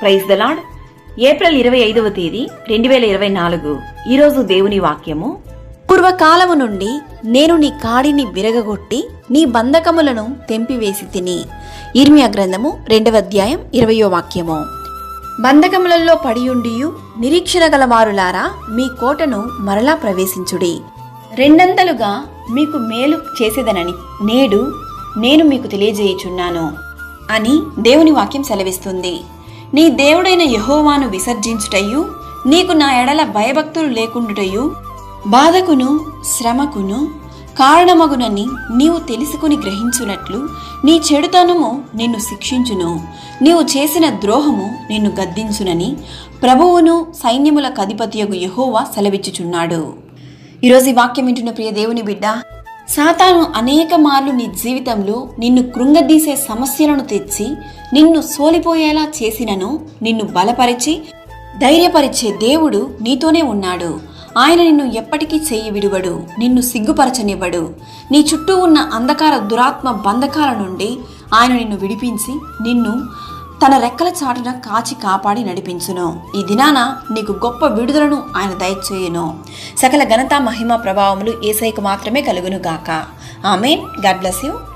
Praise the lord April ఇరవై ఐదవ తేదీ రెండు వేల ఇరవై నాలుగు. ఈరోజు దేవుని వాక్యము. పూర్వకాలము నుండి నేను నీ కాడిని విరగగొట్టి నీ బంధకములను తెంపివేసి తిని. ఇర్మియా గ్రంథము రెండవ అధ్యాయం ఇరవయో వాక్యము. బంధకములలో పడియుండియు నిరీక్షణ గలవారులారా మీ కోటను మరలా ప్రవేశించుడి. రెండంతలుగా మీకు మేలు చేసేదనని నేడు నేను మీకు తెలియజేయుచున్నాను అని దేవుని వాక్యం సెలవిస్తుంది. నీ దేవుడైన యహోవాను విసర్జించుటయు నీకు నా ఎడల భయభక్తులు లేకుండుటయు బాధకును శ్రమకును కారణమగునని నీవు తెలుసుకుని గ్రహించునట్లు నీ చెడుతనము నిన్ను శిక్షించును. నీవు చేసిన ద్రోహము నిన్ను గద్దించునని ప్రభువును సైన్యముల కధిపతియగు యహోవా సెలవిచ్చుచున్నాడు. ఈరోజు ఈ వాక్యం వింటున్న ప్రియ దేవుని బిడ్డ సాతాను అనేక మార్లు నీ జీవితంలో నిన్ను కృంగదీసే సమస్యలను తెచ్చి నిన్ను సోలిపోయేలా చేసినను నిన్ను బలపరిచి ధైర్యపరిచే దేవుడు నీతోనే ఉన్నాడు. ఆయన నిన్ను ఎప్పటికీ చేయి విడువడు నిన్ను సిగ్గుపరచనివ్వడు. నీ చుట్టూ ఉన్న అంధకార దురాత్మ బంధకాల నుండి ఆయన నిన్ను విడిపించి నిన్ను తన రెక్కల చాటున కాచి కాపాడి నడిపించును. ఈ దినాన నీకు గొప్ప విడుదలను ఆయన దయచేయును. సకల ఘనత మహిమ ప్రభావములు ఏసైకు మాత్రమే కలుగును గాక. ఆమెన్. God bless you.